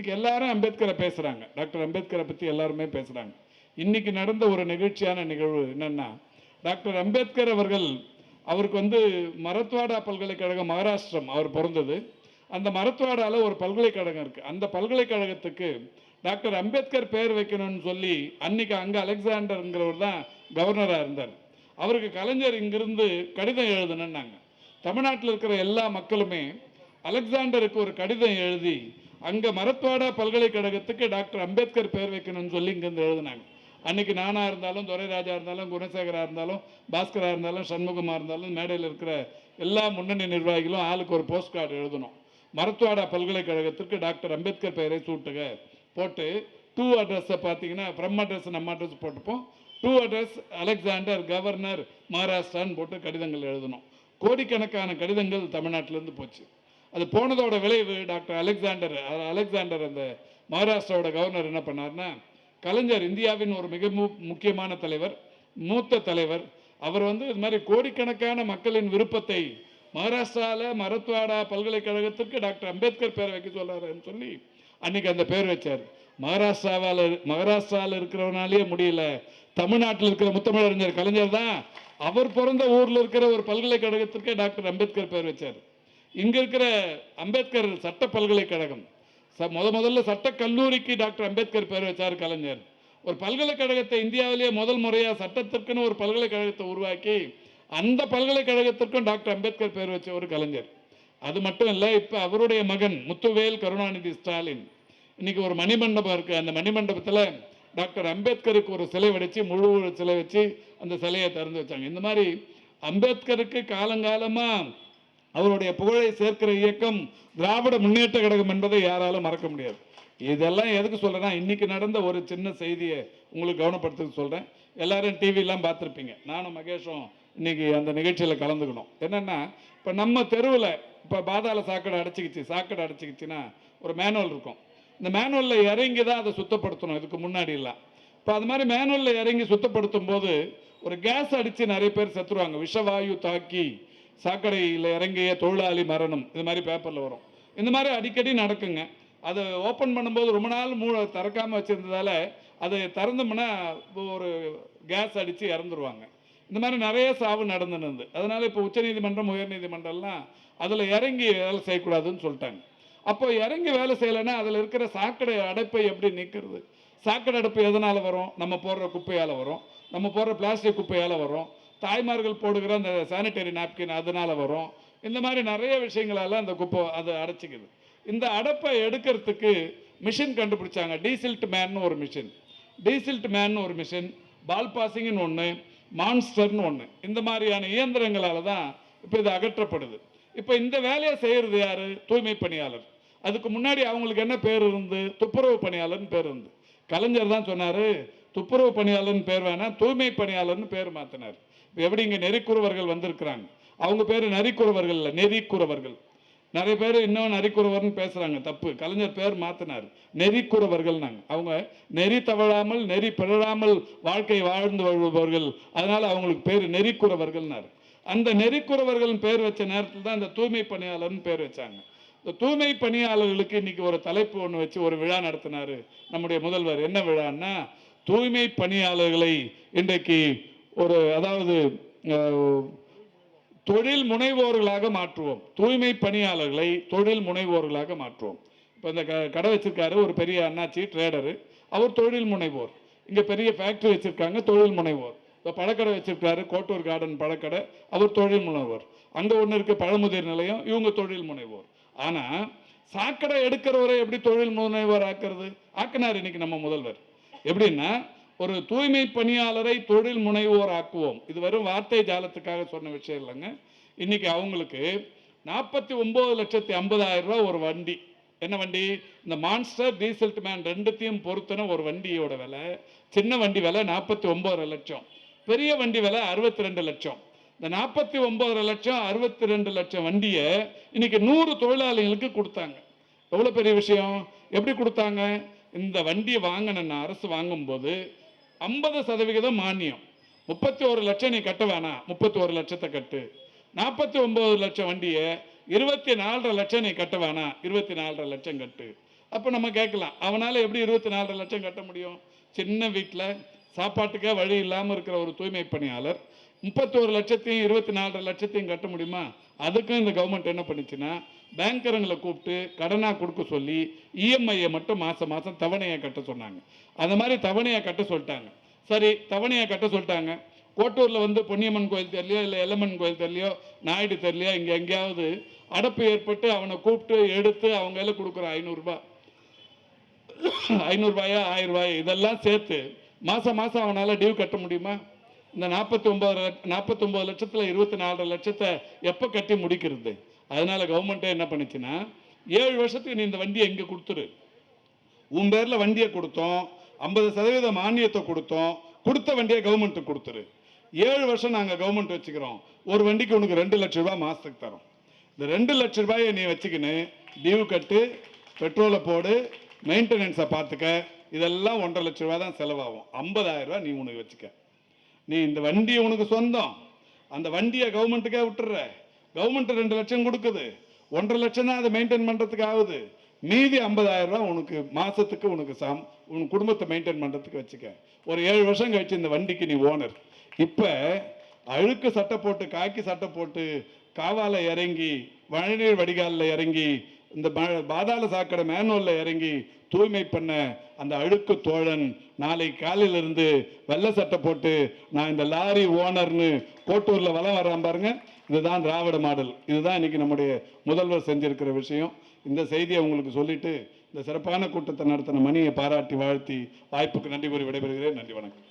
இன்னைக்கு எல்லாரும் அம்பேத்கரை பேசுகிறாங்க டாக்டர் அம்பேத்கரை பற்றி எல்லாருமே பேசுகிறாங்க இன்னைக்கு நடந்த ஒரு நிகழ்ச்சியான நிகழ்வு என்னன்னா டாக்டர் அம்பேத்கர் அவர்கள் அவருக்கு வந்து மரத்வாடா பல்கலைக்கழகம் மகாராஷ்டிரம் அவர் பிறந்தது. அந்த மரத்வாடால ஒரு பல்கலைக்கழகம் இருக்கு. அந்த பல்கலைக்கழகத்துக்கு டாக்டர் அம்பேத்கர் பெயர் வைக்கணும்னு சொல்லி அன்னைக்கு அங்கே அலெக்சாண்டருங்கிறவர் தான் கவர்னராக இருந்தார். அவருக்கு கலைஞர் இங்கிருந்து கடிதம் எழுதணுன்னாங்க தமிழ்நாட்டில் இருக்கிற எல்லா மக்களுமே அலெக்சாண்டருக்கு ஒரு கடிதம் எழுதி அங்கே மரத்வாடா பல்கலைக்கழகத்துக்கு டாக்டர் அம்பேத்கர் பேர் வைக்கணும்னு சொல்லி இங்கேருந்து எழுதினாங்க. அன்னைக்கு நானா இருந்தாலும் துரைராஜா இருந்தாலும் குணசேகரா இருந்தாலும் பாஸ்கரா இருந்தாலும் சண்முகமா இருந்தாலும் மேடையில் இருக்கிற எல்லா முன்னணி நிர்வாகிகளும் ஆளுக்கு ஒரு போஸ்ட் கார்டு எழுதணும். மரத்வாடா பல்கலைக்கழகத்திற்கு டாக்டர் அம்பேத்கர் பெயரை சூட்டுக போட்டு டூ அட்ரஸை பார்த்தீங்கன்னா ஃப்ரம் அட்ரஸ் நம்ம அட்ரஸ் போட்டுப்போம். டூ அட்ரஸ் அலெக்சாண்டர் கவர்னர் மகாராஷ்டிரான்னு போட்டு கடிதங்கள் எழுதணும். கோடிக்கணக்கான கடிதங்கள் தமிழ்நாட்டிலேருந்து போச்சு. அது போனதோட விளைவு டாக்டர் அலெக்சாண்டர் அலெக்சாண்டர் அந்த மகாராஷ்டிராவோட கவர்னர் என்ன பண்ணார்னா கலைஞர் இந்தியாவின் ஒரு மிக மு- முக்கியமான தலைவர் மூத்த தலைவர். அவர் வந்து இது மாதிரி கோடிக்கணக்கான மக்களின் விருப்பத்தை மகாராஷ்டிராவில் மரத்வாடா பல்கலைக்கழகத்திற்கு டாக்டர் அம்பேத்கர் பேர் வைக்க சொல்கிறாருன்னு சொல்லி அன்னைக்கு அந்த பேர் வச்சார். மகாராஷ்டிராவால் மகாராஷ்டிராவில் இருக்கிறவனாலேயே முடியல. தமிழ்நாட்டில் இருக்கிற முத்தமிழறிஞர் கலைஞர் தான். அவர் பிறந்த ஊரில் இருக்கிற ஒரு பல்கலைக்கழகத்திற்கே டாக்டர் அம்பேத்கர் பேர் வச்சார். இங்கே இருக்கிற அம்பேத்கர் சட்ட பல்கலைக்கழகம். ச- முத முதல்ல சட்ட கல்லூரிக்கு டாக்டர் அம்பேத்கர் பேர் வச்சார் கலைஞர். ஒரு பல்கலைக்கழகத்தை இந்தியாவிலேயே முதல் முறையாக சட்டத்திற்குன்னு ஒரு பல்கலைக்கழகத்தை உருவாக்கி அந்த பல்கலைக்கழகத்திற்கும் டாக்டர் அம்பேத்கர் பேர் வச்ச ஒரு கலைஞர். அது மட்டும் இல்லை இப்போ அவருடைய மகன் முத்துவேல் கருணாநிதி ஸ்டாலின். இன்னைக்கு ஒரு மணிமண்டபம் இருக்கு. அந்த மணிமண்டபத்தில் டாக்டர் அம்பேத்கருக்கு ஒரு சிலை வடித்து முழு சிலை வச்சு அந்த சிலையை திறந்து வச்சாங்க. இந்த மாதிரி அம்பேத்கருக்கு காலங்காலமா அவருடைய புகழை சேர்க்கிற இயக்கம் திராவிட முன்னேற்ற கழகம் என்பதை யாராலும் மறக்க முடியாது. இதெல்லாம் எதுக்கு சொல்கிறேன்னா இன்றைக்கி நடந்த ஒரு சின்ன செய்தியை உங்களுக்கு கவனப்படுத்த சொல்கிறேன் எல்லாரும் டிவிலாம் பார்த்துருப்பீங்க. நானும் மகேஷும் இன்றைக்கி அந்த நிகழ்ச்சியில் கலந்துக்கணும். என்னென்னா இப்போ நம்ம தெருவில் இப்போ பாதாள சாக்கடை அடைச்சிக்கிச்சு சாக்கடை அடைச்சிக்கிச்சின்னா ஒரு மேனுவல் இருக்கும். இந்த மேனுவலில் இறங்கி தான் அதை சுத்தப்படுத்தணும் இதுக்கு முன்னாடியெல்லாம் இப்போ அது மாதிரி மேனுவலில் இறங்கி சுத்தப்படுத்தும் போது ஒரு கேஸ் அடித்து நிறைய பேர் செத்துருவாங்க. விஷவாயு தாக்கி சாக்கடையில் இறங்கிய தொழிலாளி மரணம். இது மாதிரி பேப்பரில் வரும். இந்த மாதிரி அடிக்கடி நடக்குங்க. அதை ஓப்பன் பண்ணும்போது ரொம்ப நாள் மூ திறக்காமல் வச்சுருந்ததால அதை திறந்தோம்னா ஒரு கேஸ் அடித்து இறந்துருவாங்க. இந்த மாதிரி நிறைய சாவு நடந்துன்னு அதனால் இப்போ உச்சநீதிமன்றம் உயர்நீதிமன்றம்லாம் அதில் இறங்கி வேலை செய்யக்கூடாதுன்னு சொல்லிட்டாங்க. அப்போ இறங்கி வேலை செய்யலைன்னா அதில் இருக்கிற சாக்கடை அடைப்பை எப்படி நீக்கிறது? சாக்கடை அடைப்பு எதனால் வரும்? நம்ம போடுற குப்பையால் வரும். நம்ம போடுற பிளாஸ்டிக் குப்பையால் வரும். தாய்மார்கள் போடுகிற அந்த சானிட்டரி நாப்கின் அதனால் வரும். இந்த மாதிரி நிறைய விஷயங்களால அந்த குப்பை அதை அடைச்சிக்குது. இந்த அடைப்பை எடுக்கிறதுக்கு மிஷின் கண்டுபிடிச்சாங்க. டீசில்ட் மேன் ஒரு மிஷின் டீசில்ட் மேன் ஒரு மிஷின் பால் பாசிங்னு ஒன்று மான்ஸ்டர்னு ஒன்று இந்த மாதிரியான இயந்திரங்களால தான் இப்போ இது அகற்றப்படுது. இப்போ இந்த வேலையை செய்கிறது யார்? தூய்மை பணியாளர். அதுக்கு முன்னாடி அவங்களுக்கு என்ன பேர் இருந்து? துப்புரவு பணியாளர்னு பேர் இருந்து. கலைஞர் தான் சொன்னார் துப்புரவு பணியாளர்னு பேர் வேணாம் தூய்மை பணியாளர்னு பேர் மாத்தினார். எப்படி இங்கே நெறிக்குறவர்கள் வந்திருக்கிறாங்க? அவங்க பேர் நரிக்குறவர்கள் இல்லை நெறிக்குறவர்கள். நிறைய பேர் இன்னும் நரிக்குறவர்னு பேசுகிறாங்க தப்பு. கலைஞர் பேர் மாற்றினார் நெறிக்குறவர்கள் நாங்கள் அவங்க நெறி தவழாமல் நெறி பிறழாமல் வாழ்க்கை வாழ்ந்து வருபவர்கள். அதனால் அவங்களுக்கு பேர் நெறிக்குறவர்கள்னார். அந்த நெறிக்குறவர்கள் பேர் வச்ச நேரத்தில் தான் இந்த தூய்மை பணியாளர்னு பேர் வச்சாங்க. இந்த தூய்மை பணியாளர்களுக்கு இன்னைக்கு ஒரு தலைப்பு ஒன்று வச்சு ஒரு விழா நடத்தினாரு நம்முடைய முதல்வர். என்ன விழான்னா தூய்மை பணியாளர்களை இன்றைக்கு ஒரு அதாவது தொழில் முனைவோர்களாக மாற்றுவோம். தூய்மை பணியாளர்களை தொழில் முனைவோர்களாக மாற்றுவோம். இப்போ இந்த க கடை வச்சிருக்காரு ஒரு பெரிய அண்ணாச்சி ட்ரேடரு அவர் தொழில் முனைவோர். இங்கே பெரிய ஃபேக்ட்ரி வச்சுருக்காங்க தொழில் முனைவோர். இப்போ பழக்கடை வச்சுருக்காரு கோட்டூர் கார்டன் பழக்கடை அவர் தொழில் முனைவோர். அங்கே ஒன்று இருக்க பழமுதிர் நிலையம் இவங்க தொழில் முனைவோர். ஆனால் சாக்கடை எடுக்கிறவரை எப்படி தொழில் முனைவோர் ஆக்குறது ஆக்கினார் இன்னைக்கு நம்ம முதல்வர். எப்படின்னா ஒரு தூய்மை பணியாளரை தொழில் முனைவோர் ஆக்குவோம் இது வெறும் வார்த்தை ஜாலத்துக்காக சொன்ன விஷயம் இல்லைங்க. இன்னைக்கு அவங்களுக்கு நாற்பத்தி ஒன்பது லட்சத்தி ஐம்பதாயிரம் ரூபாய் ஒரு வண்டி. என்ன வண்டி? இந்த மான்ஸ்டர் டீசல்ட் மேன் ரெண்டுத்தையும் பொறுத்தன ஒரு வண்டியோட விலை சின்ன வண்டி விலை நாற்பத்தி ஒன்பது லட்சம். பெரிய வண்டி விலை அறுபத்தி ரெண்டு லட்சம். இந்த நாற்பத்தி ஒன்பது லட்சம் அறுபத்தி ரெண்டு லட்சம் வண்டியை இன்னைக்கு நூறு தொழிலாளிகளுக்கு கொடுத்தாங்க. எவ்வளோ பெரிய விஷயம்? எப்படி கொடுத்தாங்க? இந்த வண்டியை வாங்கின அரசு வாங்கும்போது ஐம்பது சதவிகிதம் மானியம். முப்பத்தி ஒரு லட்சம் நீ கட்ட வேணாம். முப்பத்தி ஒரு லட்சத்தை கட்டு. நாற்பத்தி ஒன்பது லட்சம் வண்டியை இருபத்தி நாலரை லட்சம் நீ கட்ட வேணாம். இருபத்தி நாலரை லட்சம் கட்டு. அப்போ நம்ம கேட்கலாம் அவனால் எப்படி இருபத்தி நாலரை லட்சம் கட்ட முடியும்? சின்ன வீட்டில் சாப்பாட்டுக்கே வழி இல்லாமல் இருக்கிற ஒரு தூய்மை பணியாளர் முப்பத்தோரு லட்சத்தையும் இருபத்தி நாலரை லட்சத்தையும் கட்ட முடியுமா? அதுக்கும் இந்த கவர்மெண்ட் என்ன பண்ணுச்சுன்னா பேங்கருங்களை கூப்பிட்டு கடனாக கொடுக்க சொல்லி இஎம்ஐயை மட்டும் மாதம் மாதம் தவணையை கட்ட சொன்னாங்க. அந்த மாதிரி தவணையை கட்ட சொல்லிட்டாங்க. சரி தவணையை கட்ட சொல்லிட்டாங்க. கோட்டூரில் வந்து பொன்னியம்மன் கோயில் தெரியலையோ இல்லை எல்லம்மன் கோயில் தெரியலையோ நாயுடு தெரியலையோ இங்கே எங்கேயாவது அடப்பு ஏற்பட்டு அவனை கூப்பிட்டு எடுத்து அவங்க எல்லாம் கொடுக்குற ஐநூறுரூபா ஐநூறுரூபாயா ஆயிரம் ரூபாய் இதெல்லாம் சேர்த்து மாதம் மாதம் அவனால் டியூ கட்ட முடியுமா? இந்த நாற்பத்தி ஒம்பது நாற்பத்தொம்பது லட்சத்தில் இருபத்தி நாலரை லட்சத்தை எப்போ கட்டி முடிக்கிறது? அதனால் கவர்மெண்ட்டே என்ன பண்ணுச்சுன்னா ஏழு வருஷத்துக்கு நீ இந்த வண்டியை இங்கே கொடுத்துரு. உன் பேரில் வண்டியை கொடுத்தோம் ஐம்பது சதவீத மானியத்தை கொடுத்தோம் கொடுத்த வண்டியை கவர்மெண்ட்டுக்கு கொடுத்துரு. ஏழு வருஷம் நாங்கள் கவர்மெண்ட் வச்சுக்கிறோம். ஒரு வண்டிக்கு உனக்கு ரெண்டு லட்ச ரூபாய் மாதத்துக்கு தரோம். இந்த ரெண்டு லட்ச ரூபாயை நீ வச்சுக்கின்னு டியூ கட்டு பெட்ரோலை போடு மெயின்டெனன்ஸை பார்த்துக்க இதெல்லாம் ஒன்றரை லட்ச ரூபாய் தான் செலவாகும். ஐம்பதாயிரம் ரூபாய் நீ உனக்கு வச்சுக்க. நீ இந்த வண்டி உனக்கு சொந்தம். அந்த வண்டியை கவர்மெண்ட்டுக்கே விட்டுற கவர்மெண்ட் ரெண்டு லட்சம் கொடுக்குது. ஒன்றரை லட்சம் தான் அதை மெயின்டைன் பண்ணுறதுக்கு ஆகுது மீதி ஐம்பதாயிரம் ரூபா உனக்கு மாசத்துக்கு உனக்கு சாம் உன் குடும்பத்தை மெயின்டைன் பண்ணுறதுக்கு வச்சுக்க. ஒரு ஏழு வருஷம் கழிச்சு இந்த வண்டிக்கு நீ ஓனர் இப்போ அழுக்கு சட்டை போட்டு காக்கி சட்டை போட்டு காவால இறங்கி மழைநீர் வடிகாலில் இறங்கி இந்த பாதாள சாக்கடை மேனூரில் இறங்கி தூய்மை பண்ண அந்த அழுக்கு தோழன் நாளை காலையிலிருந்து வெள்ளை சட்டை போட்டு நான் இந்த லாரி ஓனர்னு கோட்டூரில் வலம் வர்றான் பாருங்க. இதுதான் திராவிட மாடல். இதுதான் இன்னைக்கு நம்முடைய முதல்வர் செஞ்சிருக்கிற விஷயம். இந்த செய்தியை உங்களுக்கு சொல்லிட்டு இந்த சிறப்பான கூட்டத்தை நடத்தின மணியை பாராட்டி வாழ்த்தி வாய்ப்புக்கு நன்றி கூறி விடைபெறுகிறேன். நன்றி வணக்கம்.